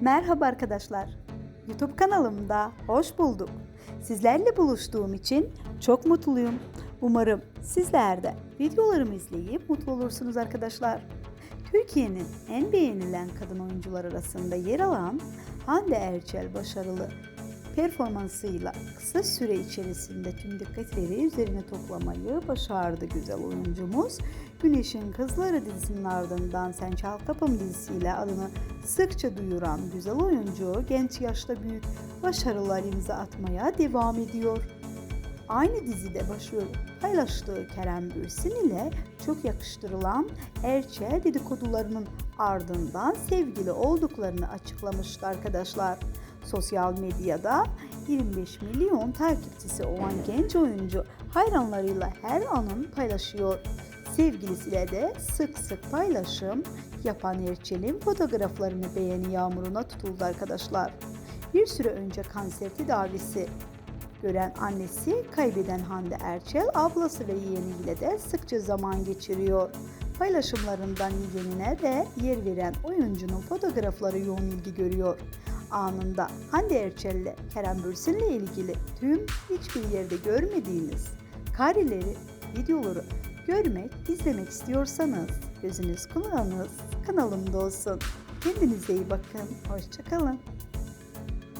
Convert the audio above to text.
Merhaba arkadaşlar. YouTube kanalımda hoş bulduk. Sizlerle buluştuğum için çok mutluyum. Umarım sizler de videolarımı izleyip mutlu olursunuz arkadaşlar. Türkiye'nin en beğenilen kadın oyuncular arasında yer alan Hande Erçel başarılı performansıyla kısa süre içerisinde tüm dikkatleri üzerine toplamayı başardı güzel oyuncumuz. Güneşin Kızları dizisinin ardından Sen Çal Kapım dizisiyle adını sıkça duyuran güzel oyuncu genç yaşta büyük başarılar imza atmaya devam ediyor. Aynı dizide başrol paylaştığı Kerem Bürsin ile çok yakıştırılan Erçel dedikodularının ardından sevgili olduklarını açıklamıştı arkadaşlar. Sosyal medyada 25 milyon takipçisi olan genç oyuncu hayranlarıyla her anın paylaşıyor. Sevgilisiyle de sık sık paylaşım yapan Erçel'in fotoğraflarını beğeni yağmuruna tutuldu arkadaşlar. Bir süre önce kanser tedavisi gören annesi kaybeden Hande Erçel ablası ve yeğeniyle de sıkça zaman geçiriyor. Paylaşımlarından yeğenine de yer veren oyuncunun fotoğrafları yoğun ilgi görüyor. Anında Hande Erçel ile Kerem Bürsin'le ilgili tüm hiçbir yerde görmediğiniz kareleri, videoları görmek, izlemek istiyorsanız gözünüz kulağınız kanalımda olsun. Kendinize iyi bakın. Hoşçakalın.